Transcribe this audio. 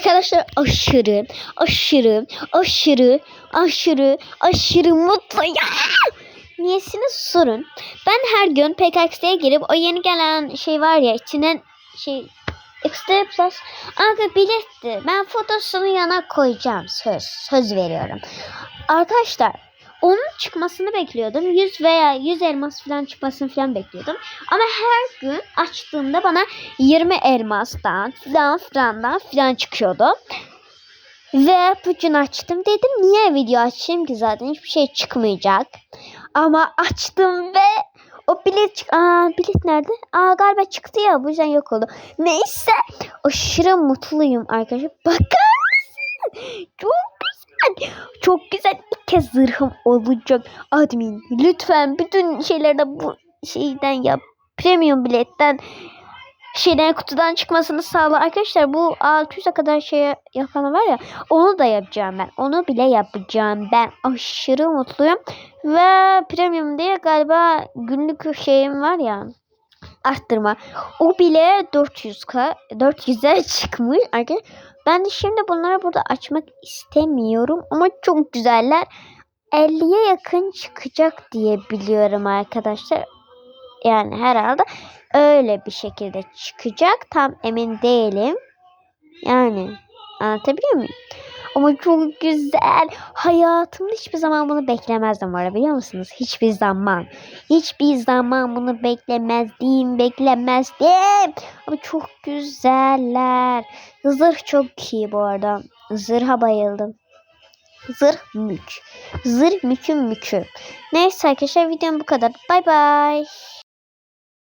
Arkadaşlar aşırı, aşırı, aşırı, aşırı, aşırı mutluyum. Niyesini sorun. Ben her gün PKX'ye girip o yeni gelen şey var ya içinden şey Extra Plus Aga biletti. Ben fotosunu yana koyacağım. Söz. Söz veriyorum. Arkadaşlar onun çıkmasını bekliyordum. 100 veya 100 elmas falan çıkmasını falan bekliyordum. Ama her gün açtığımda bana 20 elmastan falan filandan filan çıkıyordu. Ve bugün açtım. Dedim niye video açayım ki zaten hiçbir şey çıkmayacak. Ama açtım ve o bilet çık Aa bilet nerede? Aa galiba çıktı ya bu yüzden yok oldu. Neyse aşırı mutluyum arkadaşlar. Bakar mısın? Çok güzel. Çok güzel. İlk kez zırhım olacak. Admin lütfen bütün şeylerde bu şeyden yap. Premium biletten şeyden kutudan çıkmasını sağla. Arkadaşlar bu 600'e kadar şey yapan var ya onu da yapacağım ben. Onu bile yapacağım ben. Aşırı mutluyum. Ve premium diye galiba günlük şeyim var ya arttırma. O bile 400k 400'e çıkmış. Arkadaşlar ben de şimdi bunları burada açmak istemiyorum ama çok güzeller. 50'ye yakın çıkacak diye biliyorum arkadaşlar. Yani herhalde öyle bir şekilde çıkacak. Tam emin değilim. Yani anlatabiliyor muyum? Ama çok güzel. Hayatımda hiçbir zaman bunu beklemezdim var biliyor musunuz? Hiçbir zaman. Hiçbir zaman bunu beklemezdim. Beklemezdim. Ama çok güzeller. Zırh çok iyi bu arada. Zırha bayıldım. Zırh mük. Zırh müküm mükü. Neyse arkadaşlar videom bu kadar. Bay bay.